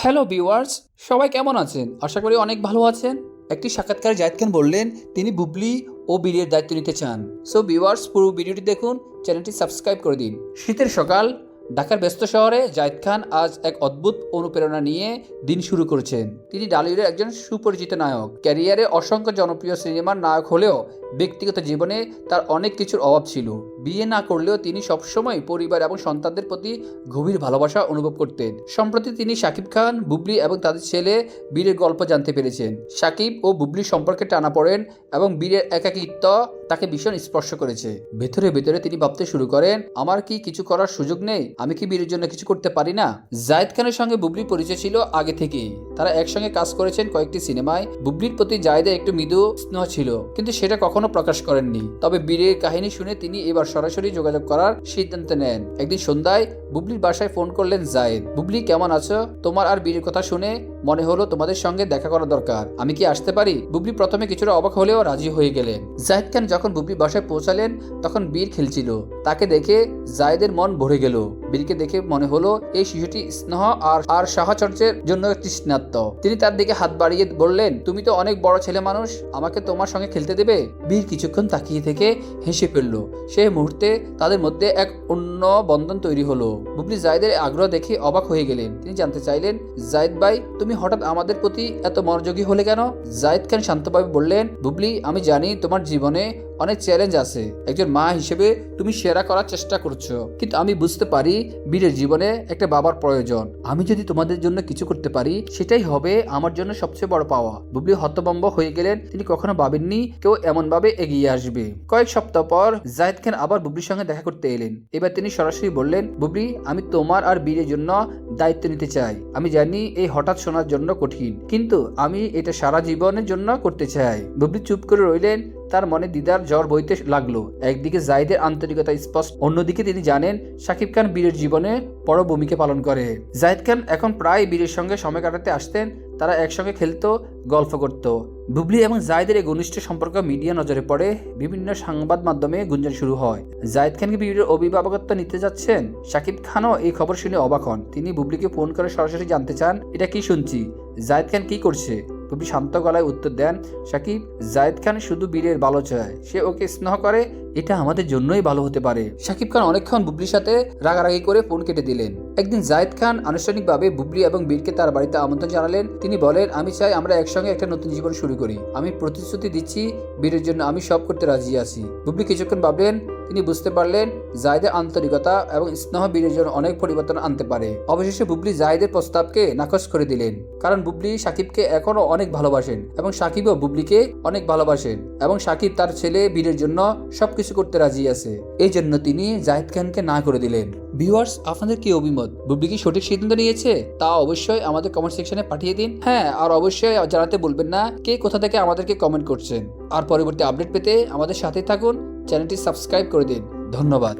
Hello viewers সবাই কেমন আছেন? আশা করি অনেক ভালো আছেন। একটি সাক্ষাৎকারে জাহিদ খান বললেন, তিনি বুবলি ও বিড়ির দায়িত্ব নিতে চান। সো ভিউয়ার্স পুরো ভিডিওটি দেখুন, চ্যানেলটি সাবস্ক্রাইব করে দিন। শীতের সকাল, ঢাকার ব্যস্ত শহরে জাহিদ খান আজ এক অদ্ভুত অনুপ্রেরণা নিয়ে দিন শুরু করেছেন। তিনি ডালিউডের একজন সুপরিচিত নায়ক। ক্যারিয়ারে অসংখ্য জনপ্রিয় সিনেমার নায়ক হলেও ব্যক্তিগত জীবনে তার অনেক কিছুর অভাব ছিল। বিয়ে না করলেও তিনি সবসময় পরিবার এবং সন্তানদের প্রতি গভীর ভালোবাসা অনুভব করতেন। সম্প্রতি তিনি শাকিব খান, বুবলি এবং তাদের ছেলে বীরের গল্প জানতে পেরেছেন। শাকিব ও বুবলির সম্পর্কে টানা পড়েন এবং বীরের একাকিত্ব তাকে ভীষণ স্পর্শ করেছে। ভেতরে ভেতরে তিনি ভাবতে শুরু করেন, আমার কি কিছু করার সুযোগ নেই? আমি কি বীরের জন্য কিছু করতে পারি না? জায়েদ খানের সঙ্গে বুবলি পরিচয় ছিল আগে থেকেই। তারা একসঙ্গে কাজ করেছেন কয়েকটি সিনেমায়। বুবলির প্রতি জায়দা একটু মৃদু স্নেহ ছিল, কিন্তু সেটা কখনো প্রকাশ করেননি। তবে বীরের কাহিনী শুনে তিনি এবার সরাসরি যোগাযোগ করার সিদ্ধান্ত নেন। একদিন সন্ধ্যায় বুবলির বাসায় ফোন করলেন জায়েদ। বুবলি, কেমন আছো? তোমার আর বীরের কথা শুনে মনে হলো তোমাদের সঙ্গে দেখা করা দরকার। আমি কি আসতে পারি? বুবলি প্রথমে কিছুটা অবাক হলেও রাজি হয়ে গেলেন। জাহিদ খান যখন বুবলি বাসায় পৌঁছালেন, তখন বীর খেলছিল। তাকে দেখে জায়েদের মন ভরে গেল। বীরকে দেখে মনে হলো এই শিশুটি স্নেহ আর আর সাহচর্যের জন্য তৃষ্ণাত্ম তিনি তার দিকে হাত বাড়িয়ে বললেন, তুমি তো অনেক বড় ছেলে মানুষ, আমাকে তোমার সঙ্গে খেলতে দেবে? বীর কিছুক্ষণ তাকিয়ে থেকে হেসে ফেলল। সেই মুহূর্তে তাদের মধ্যে এক অন্য বন্ধন তৈরি হলো। বুবলি জায়েদের আগ্রহ দেখে অবাক হয়ে গেলেন। তিনি জানতে চাইলেন জায়েদ ভাই, তুমি হঠাৎ আমাদের প্রতি এত মনোযোগী হলে কেন? জায়েদ খান শান্তভাবে বললেন, বুবলি, আমি জানি তোমার জীবনে অনেক চ্যালেঞ্জ আছে। একজন মা হিসেবে তুমি সেরা করার চেষ্টা করছ। কিন্তু আমি বুঝতে পারি বীরের জীবনে একটা বাবার প্রয়োজন। আমি যদি তোমাদের জন্য কিছু করতে পারি, সেটাই হবে আমার জন্য সবচেয়ে বড় পাওয়া। বুবলি হতবম্ব হয়ে গেলেন। তিনি কখনো ভাবেননি কেউ এমন ভাবে এগিয়ে আসবে। কয়েক সপ্তাহ পর জাহিদ খান আবার বুবলির সঙ্গে দেখা করতে এলেন। এবার তিনি সরাসরি বললেন, বুবলি, আমি তোমার আর বীরের জন্য দায়িত্ব নিতে চাই। আমি জানি এই হঠাৎ শোনার জন্য কঠিন, কিন্তু আমি এটা সারা জীবনের জন্য করতে চাই। বুবলি চুপ করে রইলেন। তার মনে দিদার জ্বর বইতে লাগল। একদিকে জাইদের আন্তরিকতা স্পষ্ট, অন্যদিকে তিনি জানেন শাকিব খান বীরের জীবনে বড় ভূমিকা পালন করে। জাহিদ খান এখন প্রায় বীরের সঙ্গে সময় কাটাতে আসতেন, তারা একসঙ্গে খেলতো, গল্প করত। বুবলি এবং জায়দের এই ঘনিষ্ঠ সম্পর্ক মিডিয়া নজরে পড়ে, বিভিন্ন সংবাদ মাধ্যমে গুঞ্জন শুরু হয়। জায়েদ খানকে বিবির অভিভাবকত্ব নিতে যাচ্ছেন? শাকিব খানও এই খবর শুনে অবাক হন। তিনি বুবলিকে ফোন করে সরাসরি জানতে চান, এটা কি শুনছি? জায়েদ খান কি করছে? বুবলি শান্ত গলায় উত্তর দেন, সাকিব, জায়েদ খান শুধু বীরের ভালো চায়। সে ওকে স্নেহ করে, এটা আমাদের জন্যই ভালো হতে পারে। সাকিব খান অনেকক্ষণ বুবলির সাথে রাগারাগি করে ফোন কেটে দিলেন। একদিন জায়েদ খান আনুষ্ঠানিকভাবে বুবলি এবং বীরকে তার বাড়িতে আমন্ত্রণ জানালেন। তিনি বলেন, আমি চাই আমরা একসঙ্গে একটা নতুন জীবন শুরু করি। আমি প্রতিশ্রুতি দিচ্ছি, বীরের জন্য আমি সব করতে রাজি আছি। বুবলি কিছুক্ষণ ভাবলেন তিনি বুঝতে পারলেন জায়দের আন্তরিকতা এবং স্নেহ বীরের জন্য অনেক পরিবর্তন আনতে পারে। অবশেষে বুবলি জায়দের প্রস্তাবকে নাকচ করে দিলেন, কারণ বুবলি সাকিবকে এখনও অনেক ভালোবাসেন এবং সাকিবও বুবলিকে অনেক ভালোবাসেন এবং সাকিব তার ছেলে বীরের জন্য সবকিছু করতে রাজি আছে। এই জন্য তিনি জাহিদ খানকে না করে দিলেন। ভিউয়ার্স, আপনাদের কি অভিমত? বুবলি কি সঠিক সিদ্ধান্ত নিয়েছে? তা অবশ্যই আমাদের কমেন্ট সেকশনে পাঠিয়ে দিন। হ্যাঁ আর অবশ্যই জানাতে বলবেন না কে কোথা থেকে আমাদেরকে কমেন্ট করছেন। আর পরবর্তী আপডেট পেতে আমাদের সাথে থাকুন। চ্যানেলটি সাবস্ক্রাইব করে দিন। ধন্যবাদ।